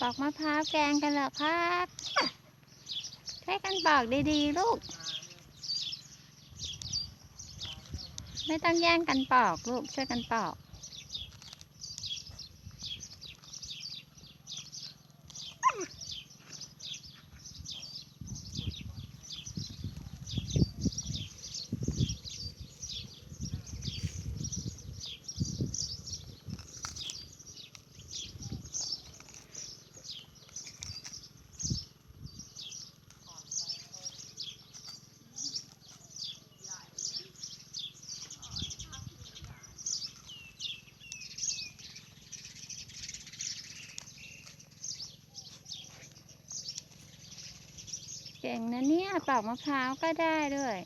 ปอกมะพร้าวแกงกันเหรอครับช่วยกันปอกดีๆลูก ไม่ต้องแย่งกันปอกลูกช่วยกันปอก เก่งนะเนี่ยปอกมะพร้าวก็ได้ด้วย